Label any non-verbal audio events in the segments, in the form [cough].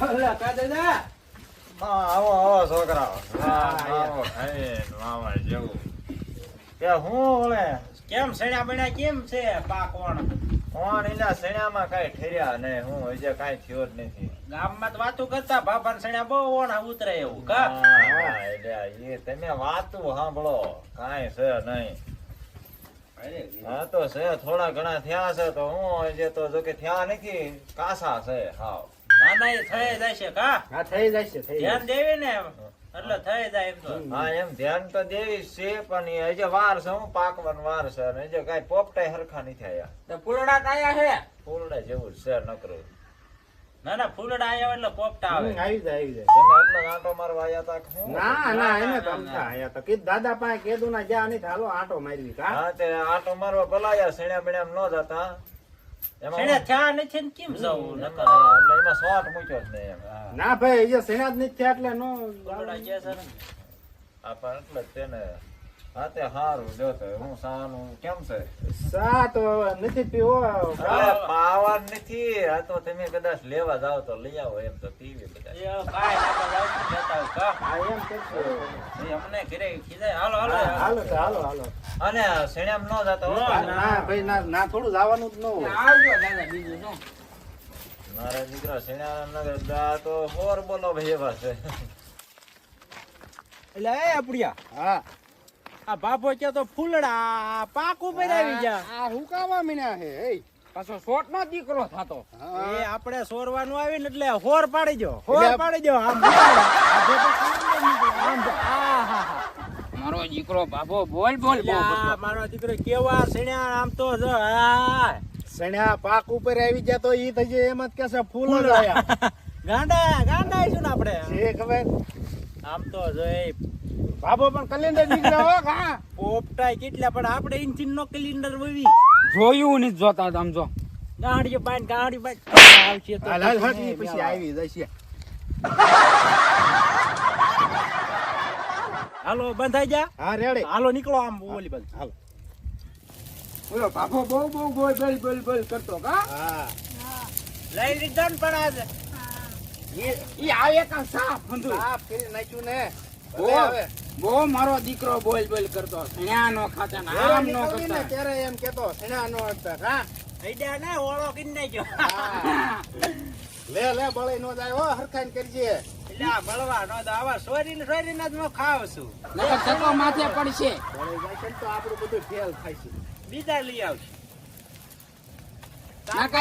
દાદા હા, આવો આવો છોકરાઓ આવો મામા જેવું કે હું કેમ સણ્યા બણ્યા કેમ છે બા કોણ એના સણ્યામાં કાંઈ ઠેર્યા નહીં હું હજે કાંઈ થયો જ નથી ગામમાં તો વાતું કરતા બાપા સણ્યા બહુ ઓણા ઉતરે એવું કા? હા, હા, એટલે એ તમે વાતું સાંભળો કાંઈ છે નહીં હા તો છે થોડા ઘણા થયા છે તો હું તો જો કે થયા નથી કાસા છે હાવ. ના ના એ થઈ જાય કા? હા થઈ જશે ધ્યાન દેવી ને એટલે થઈ જાય એમ તો. હા એમ ધ્યાન તો દેવી છે પણ એ હજે વાર છે હું પાકવાનું વાર છે અને હજે કાંઈ પોપટાય હરખા નથી આયા. તો ફૂલડા કાયા છે ફૂલડે જેવું છે નકરું. ના ના ફૂલડા આવ્યા એટલે પોપટા આવે. આવી જાય આવી જાય. તમે આટલા આંટો મારવા આયા તા હું? ના ના એને આયા તો. દાદા પાસે કીધું ના જા નહીં હાલો આંટો મારવી કા? હા તે આંટો મારવા ભલાયા સણ્યા બણ્યા ન જતા. એમાં ચા નથી ને કેમ જવું? નકર એટલે એમાં શોર્ટ મૂક્યો જ નહીં એમ. ના ભાઈ એ સેના જ નથી થયા એટલે નો ફૂલડા ગયા છે ને? આ પણ એટલે જ તેને હા તે હારું જો તો હું સાનું કેમ છે સા તો નથી પીવો અરે પાવર નથી આ તો તમે કદાચ લેવા જાવ તો લઈ આવો એમ તો પીવી બધા એ કાંઈ જાવ તો જાવું જ લેતા હોય, કા હા એમ કરશું એ અમને ઘરે કીધા હાલો હાલો હાલો તો હાલો હાલો અને સણ્યામ ન જાતો હો ના, ના ભાઈ ના ના થોડું જવાનું જ ન હોય આવજો દાદા બીજું શું મારા દીકરા સણ્યા નગર દા તો હોર બોલો ભાઈ એવા છે એટલે એ આપડિયા હા આ બાપો કે તો ફૂલડા પાક ઉપર આવી જા આ હુકાવા મીના હે. એ પાછો શોટ નો દીકરો થતો. એ આપણે સોરવાનું આવી ને એટલે હોર પાડી જો હોર પાડી જો. આમ. મારો દીકરો બાપો બોલ બોલ મારો દીકરો કેવા સણ્યા આમ તો જો સણ્યા પાક ઉપર આવી ગયા તો ઈ થજે એમ જ કે છે ફૂલ ગાંડા ગાંડા આવીશું ને આપણે. છે ખબર આમ તો જો એ બાબો પણ કલેન્ડર નીકળ્યો હો. પોપટાય કેટલા પણ આપણે ઇન્ચિન નો કિલિન્ડર વવી. જોયું ને જોતા તમ જો. ગાડી બાંધ ગાડી બાંધ. આવશે તો હાલ હાલ પછી આવી જશે. હાલો બંધાઈ જા. હા રેડી. હાલો નીકળો આમ બોલી બસ હાલો. બોલો બાપો બહુ બહુ બોલ બોલ બોલ બોલ કરતો કા હા. લઈ લીધો ને પણ આજે. ઈ આવે કા સાફ બંધુ સાફ કરી નાખ્યું ને. બહુ મારો દીકરો બોલ બોલ કરતો સણ્યા નો ખાતા આમ નો કરતા. ત્યારે એમ કેતો સણ્યા નો હતા હા. થઈ જાય ને ઓળો કરી નાખ્યો. લે લે બળી નો જાય. હો હરખાઈ કરજે. બળવા નો તો સોરી ને સોરી ને જ હું ખાવ છું. નકર માથે પડશે. બળી જાય છે ને તો આપણું બધું ફેલ થાય છે. બીજા લઈ આવશે.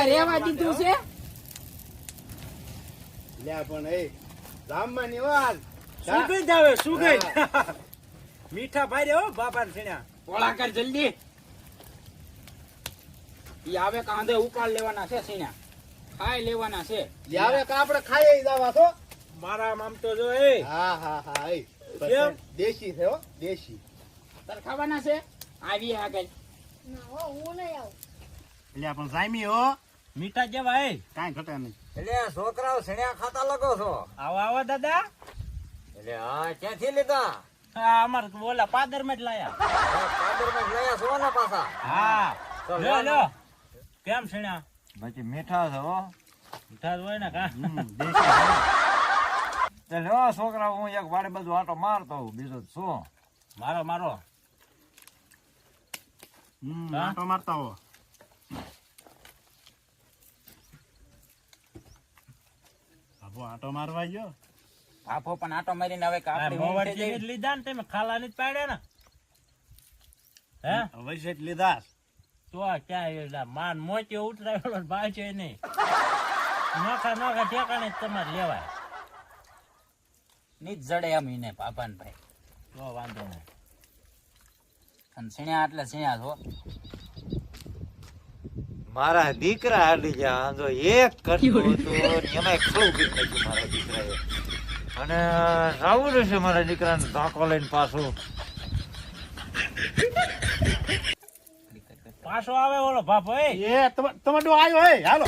રેવા દીધું છે? લે પણ એ ગામમાં ની વાત. સુગંધ આવે સુગંધ મીઠા ભાઈ રે હો. બાપા ને પોળા કર જલ્દી. ઈ આવે કાંધે ઉકાળ લેવાના છે સીણ્યા ખાઈ લેવાના છે. લે હવે કે આપણે ખાઈ જવા તો. મારા આમ તો જો એ. હા હા હા એ. દેશી છે હો દેશી. તાર ખાવાના છે? આવી આગળ. એટલે પણ જામી હો. મીઠા જેવા એ. કાઈ ઘટે નહીં. એટલે છોકરાઓ સણ્યા ખાતા લગો છો. આવો આવો દાદા. એટલે હા ક્યાંથી લીધા? હા અમાર ઓલા પાદરમાં જ લાયા. પાદરમાં જ લાયા છો ને પાછા? હા. લો લ્યો લો. લ્યો કેમ છણ્યા પછી મીઠા છે હો. મીઠા હોય ને કા? લ્યો છોકરા હું એક વાડે બધું આટો મારતો હું બીજો શું? મારો મારો. હમ આંટો મારતા હો આંટો મારવા ગયો? બાપો પણ આટો મારીને હવે કાપડી ઊંઘ જેવી જ લીધા ને તમે ખાલાની જ પાડ્યા ને. હે? અવશ્ય જ લીધા. તો આ ક્યાં એલા માન મોચી ઉતરાવેલો ને બાચે નહીં. નોખા નોખા ઠેકાણે જ તમારે લેવાય. ની જડે એમ એને પાપાને ભાઈ. તો વાંધો નહીં. અને સીણ્યા એટલે સીણ્યા છો. મારા દીકરા હાલી ગયા જો એક કરતું હતું એમાં એમાં ખવું કરી નાખ્યું મારા દીકરાએ. અને રાવું રહેશે મારા દીકરાને ધાકો લઈને પાછું. પાછો આવે ઓલો બાપ એ એ તમે તમે આવ્યો હે હાલો.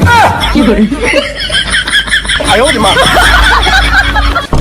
[laughs]